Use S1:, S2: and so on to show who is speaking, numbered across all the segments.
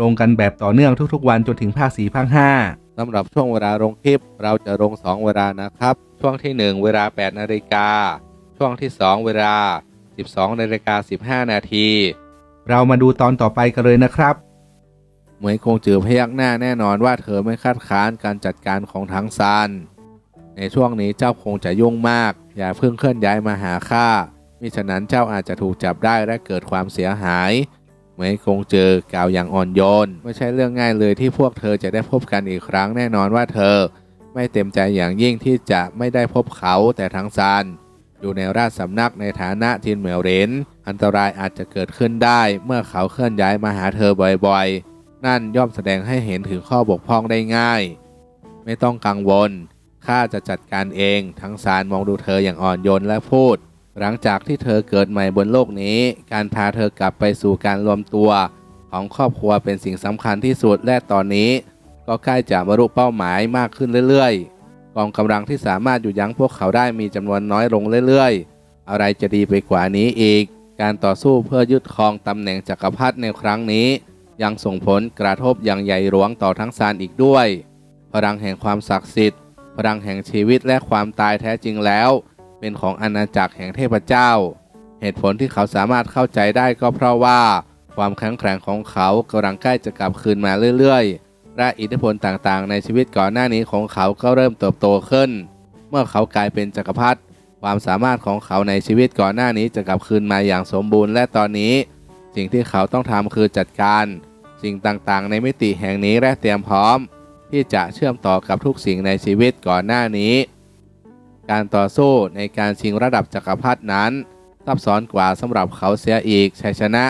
S1: ลงกันแบบต่อเนื่องทุกๆ วันจนถึงภาคสี่ภาคห้า
S2: สำหรับช่วงเวลาลงคลิป เราจะลง 2 เวลานะครับ ช่วงที่ 1 เวลา 8 นาฬิกา ช่วงที่ 2 เวลา 12 นาฬิกา 15 นาที
S1: เรามาดูตอนต่อไปกันเลยนะครับ
S2: เหมยคงจือพยักหน้าแน่นอนว่าเธอไม่คัดค้านการจัดการของทั้งซานในช่วงนี้เจ้าคงจะยุ่งมาก อย่าเพิ่งเคลื่อนย้ายมาหาข้ามิฉะนั้นเจ้าอาจจะถูกจับได้และเกิดความเสียหาย เหมคงเจอกล่าวอย่างอ่อนโยน ไม่ใช่เรื่องง่ายเลยที่พวกเธอจะได้พบกันอีกครั้งแน่นอนว่าเธอ ไม่เต็มใจอย่างยิ่งที่จะไม่ได้พบเขาแต่ทั้งซานอยู่ในราชสำนักในฐานะจินเหมียวเรนอันตรายอาจจะเกิดขึ้นได้ เมื่อเขาเคลื่อนย้ายมาหาเธอบ่อยๆ นั่นย่อมแสดงให้เห็นถึงข้อบกพร่องได้ง่าย ไม่ต้องกังวลข้าจะจัดการเอง ทั้งสารมองดูเธออย่างอ่อนโยนและพูด หลังจากที่เธอเกิดใหม่บนโลกนี้ การพาเธอกลับไปสู่การรวมตัว ของครอบครัวเป็นสิ่งสำคัญที่สุดและตอนนี้ ก็ใกล้จะบรรลุเป้าหมายมากขึ้นเรื่อยๆ กองกำลังที่สามารถหยุดยั้งพวกเขาได้มีจำนวนน้อยลงเรื่อยๆ อะไรจะดีไปกว่านี้อีก การต่อสู้เพื่อยึดครองตำแหน่งจักรพรรดิในครั้งนี้ ยังส่งผลกระทบอย่างใหญ่หลวงต่อทั้งซานอีกด้วย พลังแห่งความศักดิ์สิทธิ์ พลังแห่งชีวิตและความตายแท้จริงแล้ว เป็นของอาณาจักรแห่งเทพเจ้า เหตุผลที่เขาสามารถเข้าใจได้ก็เพราะว่า ความแข็งแกร่งของเขากำลังใกล้จะกลับคืนมาเรื่อยๆและอิทธิพลต่างๆ ในชีวิตก่อนหน้านี้ของเขาก็เริ่มเติบโตขึ้น เมื่อเขากลายเป็นจักรพรรดิความสามารถของเขาในชีวิตก่อนหน้านี้จะกลับคืนมาอย่างสมบูรณ์และตอนนี้ สิ่งที่เขาต้องทำคือจัดการ สิ่งต่างๆ ในมิติแห่งนี้และเตรียมพร้อม ที่จะเชื่อมต่อกับทุกสิ่งในชีวิตก่อนหน้านี้ การต่อสู้ในการชิงระดับจักรพรรดินั้นซับซ้อนกว่าสำหรับเขาเสียอีกชัยชนะ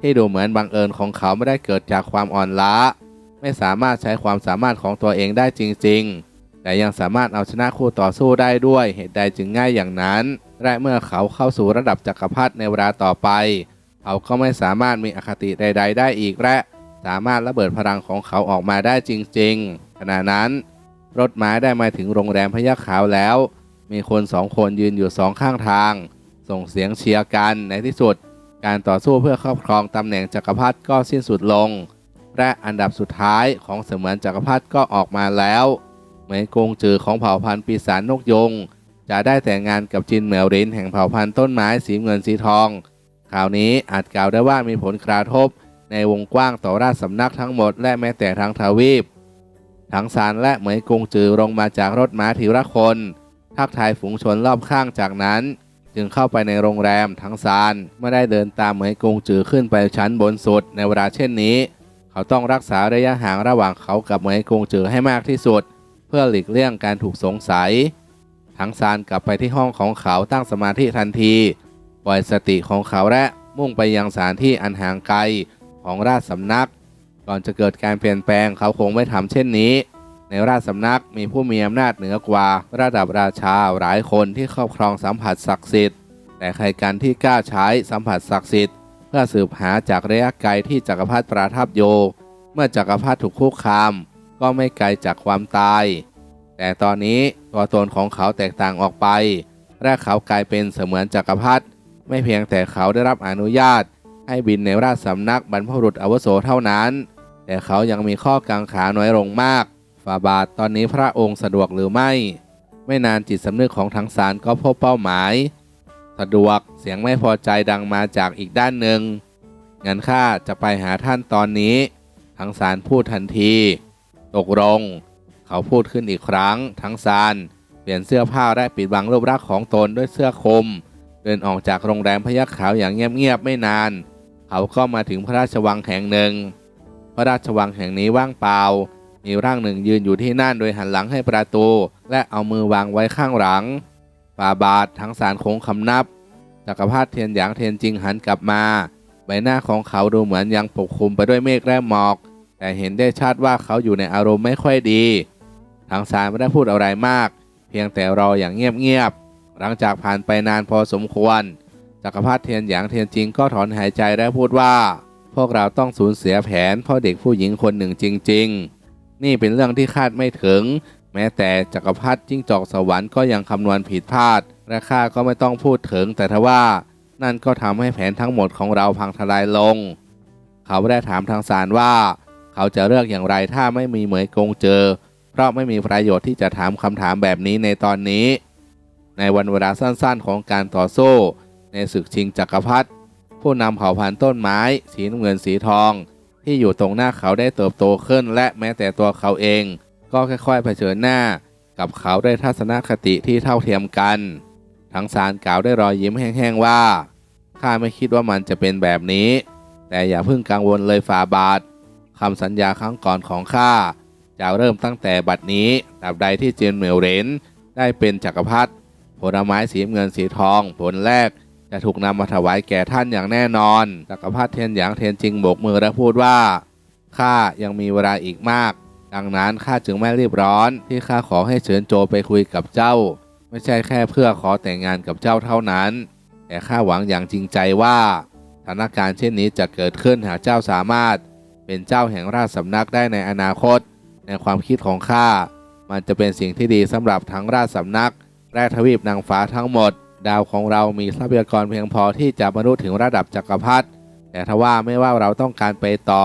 S2: ที่ดูเหมือนบังเอิญของเขาไม่ได้เกิดจากความอ่อนล้า ไม่สามารถใช้ความสามารถของตัวเองได้จริง ๆ แต่ยังสามารถเอาชนะคู่ต่อสู้ได้ด้วยเหตุใดจึงง่ายอย่างนั้น และเมื่อเขาเข้าสู่ระดับจักรพรรดิในเวลาต่อไป เขาก็ไม่สามารถมีอคติใด ๆ ได้อีกและสามารถระเบิดพลังของเขาออกมาได้จริง ๆ ขณะนั้น รถม้าได้มาถึงโรงแรมพยัคฆ์ขาวแล้ว มีคนสองคนยืนอยู่สองข้างทาง ส่งเสียงเชียร์กันในที่สุด การต่อสู้เพื่อครอบครองตำแหน่งจักรพรรดิก็สิ้นสุดลง และอันดับสุดท้ายของเสมือนจักรพรรดิก็ออกมาแล้วเหมยกงจือของเผ่าพันธุ์ปีศาจนกยง จะได้แต่งงานกับจินเหมียวรินแห่งเผ่าพันธุ์ต้นไม้สีเงินสีทองข่าวนี้อาจกล่าวได้ว่ามีผลกระทบในวงกว้างต่อราชสำนักทั้งหมดและแม้แต่ทั้งทวีป ทั้งซานและเหมยกงจือลงมาจากรถม้าทีละคน ทักทายฝูงชนรอบข้างจากนั้น จึงเข้าไปในโรงแรมทั้งซานไม่ได้เดินตามเหมยกงจือขึ้นไปชั้นบนสุดในเวลาเช่นนี้ เขาต้องรักษาระยะห่างระหว่างเขากับเหมยกงจือให้มากที่สุด เพื่อหลีกเลี่ยงการถูกสงสัย ทั้งซานกลับไปที่ห้องของเขาตั้งสมาธิทันที ปล่อยสติของเขาและมุ่งไปยังสถานที่อันห่างไกลของราชสำนัก ก่อนจะเกิดการเปลี่ยนแปลงเขาคงไม่ทำเช่นนี้ ในราชสำนักมีผู้มีอำนาจเหนือกว่าระดับราชาหลายคนที่ครอบครองสัมผัสศักดิ์สิทธิ์ แต่ใครกันที่กล้าใช้สัมผัสศักดิ์สิทธิ์เพื่อสืบหาจากระยะไกลที่จักรพรรดิประทับโย เมื่อจักรพรรดิถูกคุกคาม ก็ไม่ไกลจากความตาย แต่ตอนนี้ตัวตนของเขาแตกต่างออกไป และเขากลายเป็นเสมือนจักรพรรดิไม่เพียงแต่เขาได้รับอนุญาต ให้บินในราชสำนักบรรพบุรุษอวโสเท่านั้น แต่เขายังมีข้อกังขาน้อยลงมากาบาทตอนนี้พระองค์สะดวกหรือไม่ ไม่นานจิตสำนึกของทั้งสารก็พบเป้าหมาย สะดวกเสียงไม่พอใจดังมาจากอีกด้านหนึ่งงั้นข้าจะไปหาท่านตอนนี้ ทั้งสารพูดทันที ตกลง เขาพูดขึ้นอีกครั้ง ทั้งซานเปลี่ยนเสื้อผ้าและปิดบังรูปลักษณ์ของตนด้วยเสื้อคลุมเดินออกจากโรงแรมพยัคฆ์ขาวอย่างเงียบๆไม่นาน เขาก็มาถึงพระราชวังแห่งหนึ่ง พระราชวังแห่งนี้ว่างเปล่า มีร่างหนึ่งยืนอยู่ที่นั่นโดยหันหลังให้ประตู และเอามือวางไว้ข้างหลังฝ่าบาททั้งสารโค้งคำนับจักรพรรดิเทียนหยางเทียนจริงหันกลับมา ใบหน้าของเขาดูเหมือนยังปกคลุมไปด้วยเมฆและหมอก แต่เห็นได้ชัดว่าเขาอยู่ในอารมณ์ไม่ค่อยดีทางซานไม่ได้พูดอะไรมาก เพียงแต่รออย่างเงียบๆหลังจากผ่านไปนานพอสมควรจักรพรรดิเทียนหยางเทียนจิงก็ถอนหายใจและพูดว่า พวกเราต้องสูญเสียแผนเพราะเด็กผู้หญิงคนหนึ่งจริง ๆ นี่เป็นเรื่องที่คาดไม่ถึง แม้แต่จักรพรรดิจิ้งจอกสวรรค์ก็ยังคำนวณผิดพลาดและข้าก็ไม่ต้องพูดถึง แต่ทว่านั่นก็ทำให้แผนทั้งหมดของเราพังทลายลง เขาได้ถามทางศาลว่า เขาจะเลือกอย่างไรถ้าไม่มีเหมยกงเจอ เพราะไม่มีประโยชน์ที่จะถามคำถามแบบนี้ในตอนนี้ ในวันเวลาสั้นๆ ของการต่อสู้ ในศึกชิงจักรพรรดิผู้นำเผ่าพันธุ์ต้นไม้ สีน้ำเงินสีทอง ที่อยู่ตรงหน้าเขาได้เติบโตขึ้น และแม้แต่ตัวเขาเอง ก็ค่อยๆเผชิญหน้า กับเขาด้วยทัศนคติที่เท่าเทียมกัน ทั้งสารกล่าวได้รอยยิ้มแห้งๆว่าข้าไม่คิดว่ามันจะเป็นแบบนี้ แต่อย่าเพิ่งกังวลเลยฝ่าบาทคำสัญญาครั้งก่อนของข้าจะเริ่มตั้งแต่บัดนี้ตราบใดที่เจนเหมียวเหรนได้เป็นจักรพรรดิผลไม้สีเงินสีทอง ผลแรก จะถูกนำมาถวายแก่ท่านอย่างแน่นอนจักรพรรดิเทียนหยางเทียนจิงโบกมือและพูดว่าข้ายังมีเวลาอีกมาก ดังนั้นข้าจึงไม่รีบร้อน ที่ข้าขอให้เฉินโจไปคุยกับเจ้า ไม่ใช่แค่เพื่อขอแต่งงานกับเจ้าเท่านั้น แต่ข้าหวังอย่างจริงใจว่าสถานการณ์เช่นนี้จะเกิดขึ้นหากเจ้าสามารถ เป็นเจ้าแห่งราชสำนักได้ในอนาคต ในความคิดของข้ามันจะเป็นสิ่งที่ดีสำหรับทั้งราชสำนักและทวีปนางฟ้าทั้งหมด ดาวของเรามีทรัพยากรเพียงพอที่จะบรรลุถึงระดับจักรพรรดิแต่ทว่าไม่ว่าเราต้องการไปต่อ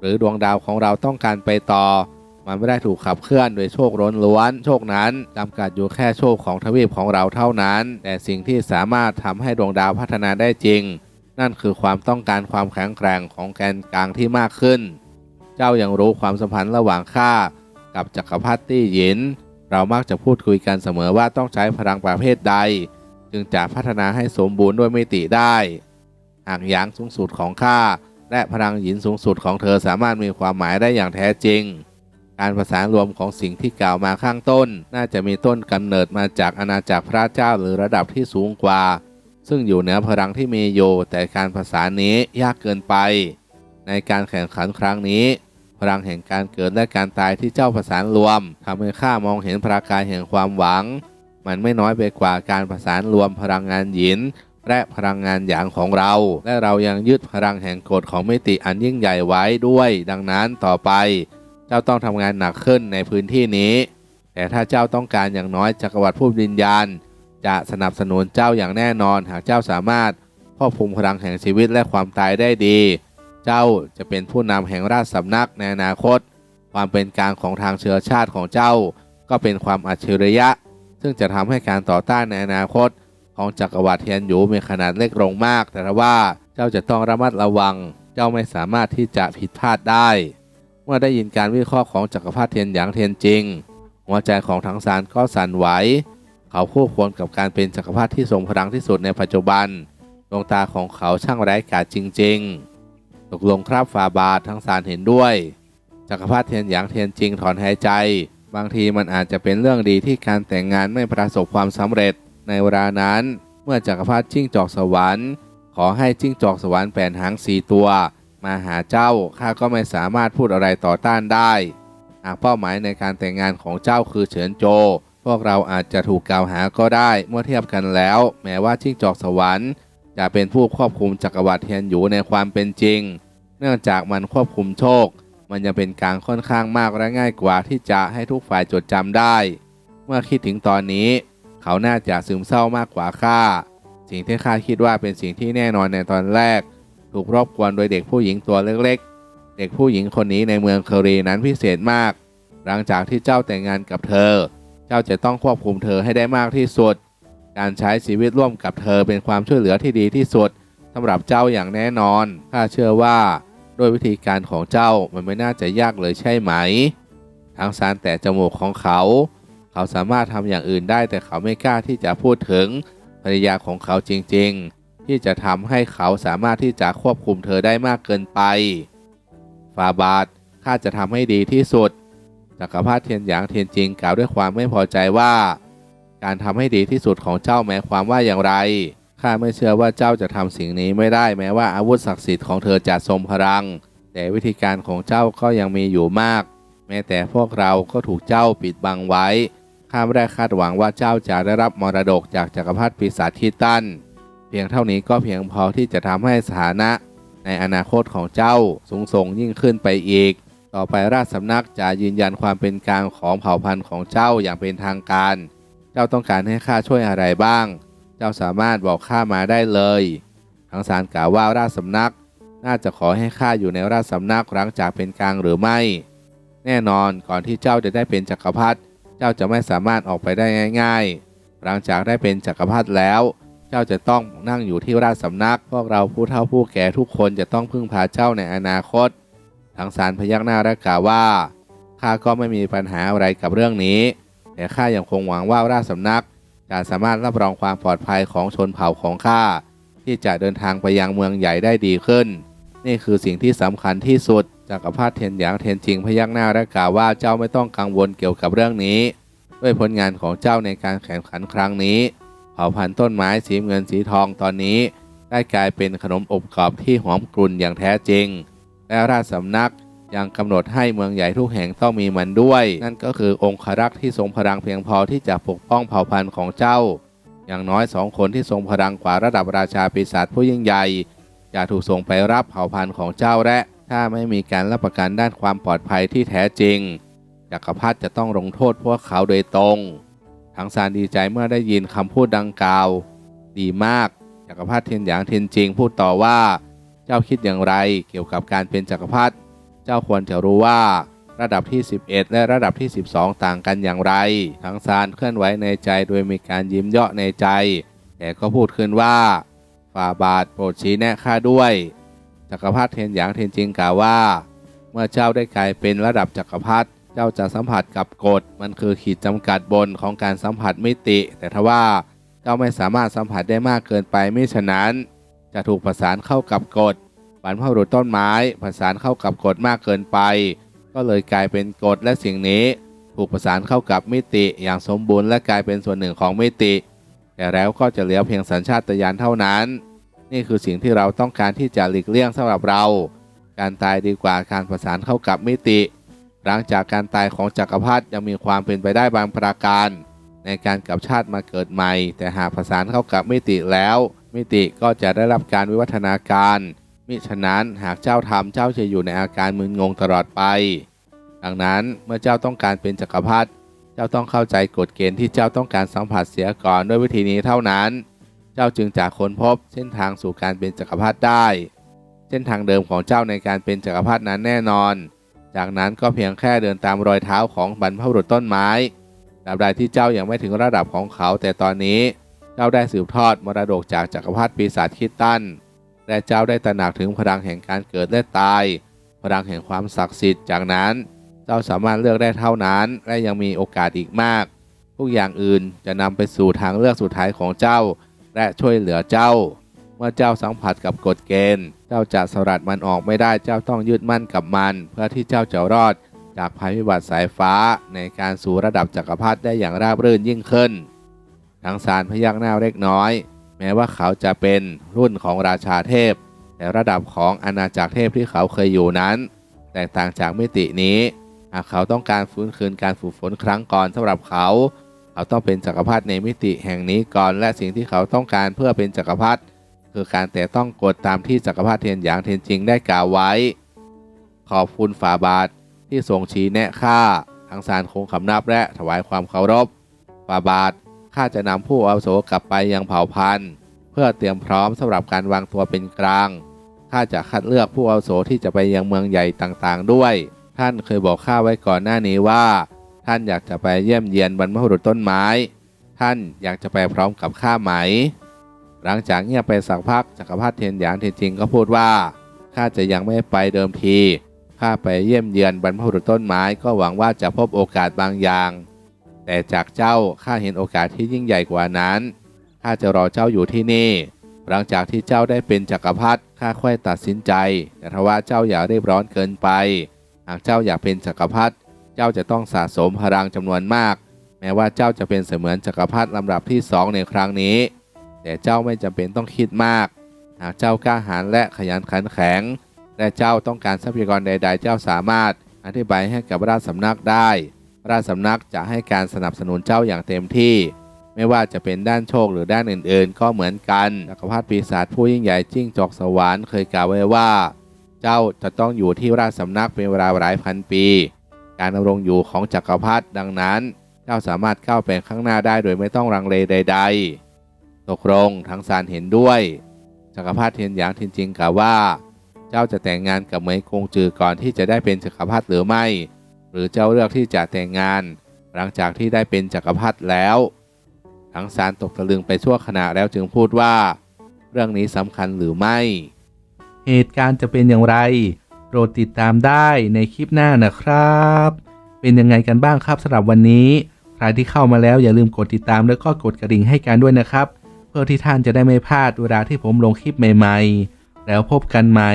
S2: หรือดวงดาวของเราต้องการไปต่อ มันไม่ได้ถูกขับเคลื่อนโดยโชคล้นล้วน โชคนั้นจำกัดอยู่แค่โชคของทวีปของเราเท่านั้น แต่สิ่งที่สามารถทำให้ดวงดาวพัฒนาได้จริง นั่นคือความต้องการความแข็งแกร่งของแกนกลางที่มากขึ้น เจ้ายังรู้ความสัมพันธ์ระหว่างข้ากับจักรพรรดิหยิน เรามักจะพูดคุยกันเสมอว่าต้องใช้พลังประเภทใด จึงจะพัฒนาให้สมบูรณ์ด้วยมิติได้ หากหยางสูงสุดของข้าและพลังหยินสูงสุดของเธอสามารถมีความหมายได้อย่างแท้จริง การประสานรวมของสิ่งที่กล่าวมาข้างต้น น่าจะมีต้นกำเนิดมาจากอาณาจักรพระเจ้าหรือระดับที่สูงกว่า ซึ่งอยู่เหนือพลังที่มีอยู่แต่การประสานนี้ยากเกินไป ในการแข่งขันครั้งนี้พลังแห่งการเกิดและการตายที่เจ้าประสานรวมทำให้ข้ามองเห็นประกายแห่งความหวัง มันไม่น้อยไปกว่าการประสานรวมพลังงานหยินและพลังงานหยางของเรา และเรายังยึดพลังแห่งกฎของมิติอันยิ่งใหญ่ไว้ด้วย ดังนั้นต่อไป เจ้าต้องทำงานหนักขึ้นในพื้นที่นี้ แต่ถ้าเจ้าต้องการอย่างน้อยจักรวรรดิผู้วิญญาณ จะสนับสนุนเจ้าอย่างแน่นอนหากเจ้าสามารถควบคุมพลังแห่งชีวิตและความตายได้ดี เจ้าจะเป็นผู้นำแห่งราชสำนักในอนาคต ความเป็นกลางของทางเชื้อชาติของเจ้า ก็เป็นความอัจฉริยะ ซึ่งจะทำให้การต่อต้านในอนาคต ของจักรวรรดิเทียนหยูมีขนาดเล็กลงมาก แต่ว่าเจ้าจะต้องระมัดระวัง เจ้าไม่สามารถที่จะผิดพลาดได้ เมื่อได้ยินการวิเคราะห์ของจักรพรรดิเทียนหยางเทียนจริง หัวใจของทั้งสารก็สั่นไหวเขาคู่ควรกับการเป็นจักรพรรดิที่ทรงพลังที่สุดในปัจจุบันดวงตาของเขาช่างไร้กาจจริง ๆ ตกลงครับฟาบาททั้งสารเห็นด้วย จักรพรรดิเทียนหยางเทียนจริงถอนหายใจ บางทีมันอาจจะเป็นเรื่องดีที่การแต่งงานไม่ประสบความสำเร็จ ในเวลานั้น เมื่อจักรพรรดิจิ้งจอกสวรรค์ ขอให้จิ้งจอกสวรรค์แป่นหางสีตัว มาหาเจ้าข้าก็ไม่สามารถพูดอะไรต่อต้านได้ หากเป้าหมายในการแต่งงานของเจ้าคือเฉินโจ พวกเราอาจจะถูกกล่าวหาก็ได้เมื่อเทียบกันแล้ว แม้ว่าจิ้งจอกสวรรค์ จะเป็นผู้ควบคุมจักรวรรดิเทียนหยูในความเป็นจริง เนื่องจากมันควบคุมโชค มันยังเป็นการค่อนข้างมากและง่ายกว่าที่จะให้ทุกฝ่ายจดจำได้ เมื่อคิดถึงตอนนี้ เขาน่าจะซึมเศร้ามากกว่าข้าสิ่งที่ข้าคิดว่าเป็นสิ่งที่แน่นอนในตอนแรก ถูกรบกวนโดยเด็กผู้หญิงตัวเล็กๆ เด็กผู้หญิงคนนี้ในเมืองเคอรีนั้นพิเศษมาก หลังจากที่เจ้าแต่งงานกับเธอ เจ้าจะต้องควบคุมเธอให้ได้มากที่สุด การใช้ชีวิตร่วมกับเธอเป็นความช่วยเหลือที่ดีที่สุดสำหรับเจ้าอย่างแน่นอนข้าเชื่อว่า ด้วยวิธีการของเจ้ามันไม่น่าจะยากเลยใช่ไหม ทางสารแต่จมูกของเขา เขาสามารถทำอย่างอื่นได้แต่เขาไม่กล้าที่จะพูดถึงภรรยาของเขาจริงๆ ที่จะทำให้เขาสามารถที่จะควบคุมเธอได้มากเกินไป ฟาบาทข้าจะทำให้ดีที่สุดจักรพรรดิเทียนหยางเทียนจริงกล่าวด้วยความไม่พอใจว่า การทำให้ดีที่สุดของเจ้าหมายความว่าอย่างไร ข้าไม่เชื่อว่าเจ้าจะทำสิ่งนี้ไม่ได้แม้ว่าอาวุธศักดิ์สิทธิ์ของเธอจะทรงพลัง แต่วิธีการของเจ้าก็ยังมีอยู่มาก แม้แต่พวกเราก็ถูกเจ้าปิดบังไว้ ข้าไม่ได้คาดหวังว่าเจ้าจะได้รับมรดกจากจักรพรรดิปีศาจทิตัน เพียงเท่านี้ก็เพียงพอที่จะทำให้สถานะ ในอนาคตของเจ้าสูงส่งยิ่งขึ้นไปอีก ต่อไปราชสำนักจะยืนยันความเป็นกลางของเผ่าพันธุ์ของเจ้าอย่างเป็นทางการ เจ้าต้องการให้ข้าช่วยอะไรบ้าง เจ้าสามารถบอกข้ามาได้เลย ทั้งสารกล่าวว่าราชสำนัก น่าจะขอให้ข้าอยู่ในราชสำนักหลังจากเป็นกลางหรือไม่ แน่นอนก่อนที่เจ้าจะได้เป็นจักรพรรดิเจ้าจะไม่สามารถออกไปได้ง่าย ๆ หลังจากได้เป็นจักรพรรดิแล้ว เจ้าจะต้องนั่งอยู่ที่ราชสำนัก พวกเราผู้เฒ่าผู้แก่ทุกคนจะต้องพึ่งพาเจ้าในอนาคต ทั้งสารพยักหน้าและกล่าวว่าข้าก็ไม่มีปัญหาอะไรกับเรื่องนี้ แต่ข้ายังคงหวังว่าราชสำนัก จะสามารถรับรองความปลอดภัยของชนเผ่าของข้าที่จะเดินทางไปยังเมืองใหญ่ได้ดีขึ้น นี่คือสิ่งที่สำคัญที่สุดจักรพรรดิเทียนหยางเทียนจิงพยักหน้าและกล่าวว่าเจ้าไม่ต้องกังวลเกี่ยวกับเรื่องนี้ ด้วยผลงานของเจ้าในการแข่งขันครั้งนี้เผ่าพันธุ์ต้นไม้สีเงินสีทองตอนนี้ ได้กลายเป็นขนมอบกรอบที่หอมกรุ่นอย่างแท้จริง และราชสำนัก ยังกำหนดให้เมืองใหญ่ทุกแห่งต้องมีมันด้วย นั่นก็คือองครักษ์ที่ทรงพลังเพียงพอที่จะปกป้องเผ่าพันธุ์ของเจ้า อย่างน้อยสองคนที่ทรงพลังกว่าระดับราชาปีศาจผู้ยิ่งใหญ่จะถูกส่งไปรับเผ่าพันธุ์ของเจ้าและ ถ้าไม่มีการรับประกันด้านความปลอดภัยที่แท้จริงจักรพรรดิจะต้องลงโทษพวกเขาโดยตรงทั้งซานดีใจเมื่อได้ยินคำพูดดังกล่าว ดีมากจักรพรรดิเทียนหยางเทียนจิงพูดต่อว่า เจ้าคิดอย่างไรเกี่ยวกับการเป็นจักรพรรดิ เจ้าควรจะรู้ว่า ระดับที่ 11 และระดับที่ 12 ต่างกันอย่างไร ทั้งซานเคลื่อนไหวในใจโดยมีการยิ้มเยาะในใจ แต่ก็พูดขึ้นว่าฝ่าบาทโปรดชี้แนะข้าด้วย จักรพรรดิเทียนหยางเทียนจิงกล่าวว่า เมื่อเจ้าได้กลายเป็นระดับจักรพรรดิเจ้าจะสัมผัสกับกฎ มันคือขีดจำกัดบนของการสัมผัสมิติ แต่ทว่าเจ้าไม่สามารถสัมผัสได้มากเกินไปมิฉะนั้น จะถูกประสานเข้ากับกฎ บรรพบุรุษต้นไม้ประสานเข้ากับกฎมากเกินไป ก็เลยกลายเป็นกฎและสิ่งนี้ถูกประสานเข้ากับมิติอย่างสมบูรณ์และกลายเป็นส่วนหนึ่งของมิติ แต่แล้วก็จะเหลือเพียงสัญชาตญาณเท่านั้น นี่คือสิ่งที่เราต้องการที่จะหลีกเลี่ยงสำหรับเรา การตายดีกว่าการประสานเข้ากับมิติ หลังจากการตายของจักรพรรดิยังมีความเป็นไปได้บางประการ ในการกลับชาติมาเกิดใหม่ แต่หากประสานเข้ากับมิติแล้ว มิติก็จะได้รับการวิวัฒนาการ มิฉะนั้นหากเจ้าทำเจ้าจะอยู่ในอาการมึนงงตลอดไป ดังนั้นเมื่อเจ้าต้องการเป็นจักรพรรดิเจ้าต้องเข้าใจกฎเกณฑ์ที่เจ้าต้องการสัมผัสเสียก่อนด้วยวิธีนี้เท่านั้น เจ้าจึงจะค้นพบเส้นทางสู่การเป็นจักรพรรดิได้ เส้นทางเดิมของเจ้าในการเป็นจักรพรรดินั้นแน่นอน จากนั้นก็เพียงแค่เดินตามรอยเท้าของบรรพบุรุษต้นไม้ตราบใดที่เจ้ายังไม่ถึงระดับของเขา แต่ตอนนี้เจ้าได้สืบทอดมรดกจากจักรพรรดิปีศาจคิดตัน และเจ้าได้ตระหนักถึงพลังแห่งการเกิดและตาย พลังแห่งความศักดิ์สิทธิ์จากนั้น เจ้าสามารถเลือกได้เท่านั้นและยังมีโอกาสอีกมากทุกอย่างอื่นจะนำไปสู่ทางเลือกสุดท้ายของเจ้า และช่วยเหลือเจ้า เมื่อเจ้าสัมผัสกับกฎเกณฑ์ เจ้าจะสลัดมันออกไม่ได้เจ้าต้องยึดมั่นกับมัน เพื่อที่เจ้าจะรอด จากภัยพิบัติสายฟ้าในการสู่ระดับจักรพรรดิได้อย่างราบรื่นยิ่งขึ้น ทั้งสารพยักหน้าเล็กน้อย แม้ว่าเขาจะเป็นรุ่นของราชาเทพ แต่ระดับของอาณาจักรเทพที่เขาเคยอยู่นั้น แตกต่างจากมิตินี้ หากเขาต้องการฟื้นคืนการฝึกฝนครั้งก่อนสำหรับเขา เขาต้องเป็นจักรพรรดิในมิติแห่งนี้ก่อนและสิ่งที่เขาต้องการเพื่อเป็นจักรพรรดิคือการแต่ต้องกฎตามที่จักรพรรดิเทียนหยางเทียนจริงได้กล่าวไว้ ขอบคุณฝ่าบาทที่ทรงชี้แนะข้าทั้งสารคงคำนับและถวายความเคารพฝ่าบาท ข้าจะนำผู้อาวุโสกลับไปยังเผ่าพันธุ์ เพื่อเตรียมพร้อมสำหรับการวางตัวเป็นกลางข้าจะคัดเลือกผู้อาวุโสที่จะไปยังเมืองใหญ่ต่างๆ ด้วย ท่านเคยบอกข้าไว้ก่อนหน้านี้ว่า ท่านอยากจะไปเยี่ยมเยียนบรรพบุรุษต้นไม้ ท่านอยากจะไปพร้อมกับข้าไหม หลังจากเงียบไปสักพักจักรพรรดิเทียนหยางเทียนจริงก็พูดว่าข้าจะยังไม่ไปเดิมทีข้าไปเยี่ยมเยือนบรรพบุรุษต้นไม้ก็หวังว่าจะพบโอกาสบางอย่าง แต่จากเจ้าข้าเห็นโอกาสที่ยิ่งใหญ่กว่านั้นข้าจะรอเจ้าอยู่ที่นี่ หลังจากที่เจ้าได้เป็นจักรพรรดิข้าค่อยตัดสินใจ แต่ทว่าเจ้าอย่ารีบร้อนเกินไป หากเจ้าอยากเป็นจักรพรรดิเจ้าจะต้องสะสมพลังจำนวนมาก แม้ว่าเจ้าจะเป็นเสมือนจักรพรรดิลำดับที่สองในครั้งนี้ แต่เจ้าไม่จำเป็นต้องคิดมาก หากเจ้ากล้าหาญและขยันขันแข็ง และเจ้าต้องการทรัพยากรใด ๆ เจ้าสามารถอธิบายให้กับราชสำนักได้ ราชสำนักจะให้การสนับสนุนเจ้าอย่างเต็มที่ ไม่ว่าจะเป็นด้านโชคหรือด้านอื่นๆ ก็เหมือนกันจักรพรรดิปีศาจผู้ยิ่งใหญ่จิ้งจอกสวรรค์เคยกล่าวไว้ว่า เจ้าจะต้องอยู่ที่ราชสำนักเป็นเวลาหลายพันปี การดำรงอยู่ของจักรพรรดิดังนั้น เจ้าสามารถก้าไปข้างหน้าได้โดยไม่ต้องลังเลใด ๆ ตกลงทั้งสารเห็นด้วยจักรพรรดิเทียนหยางทินจริงกล่าวว่า เจ้าจะแต่งงานกับเหมยกงจือก่อนที่จะได้เป็นจักรพรรดิหรือไม่ หรือเจ้าเลือกที่จะแต่งงาน หลังจากที่ได้เป็นจักรพรรดิแล้ว ทั้งสารตกตะลึงไปชั่วขณะแล้วจึงพูดว่า เรื่องนี้สำคัญหรือไม่
S1: เหตุการณ์จะเป็นอย่างไรโปรดติดตามได้ในคลิปหน้านะครับ เป็นยังไงกันบ้างครับสำหรับวันนี้ ใครที่เข้ามาแล้วอย่าลืมกดติดตามแล้วก็กดกระดิ่งให้กันด้วยนะครับ เพื่อที่ท่านจะได้ไม่พลาดเวลาที่ผมลงคลิปใหม่ ๆ แล้วพบกันใหม่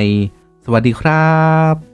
S1: สวัสดีครับ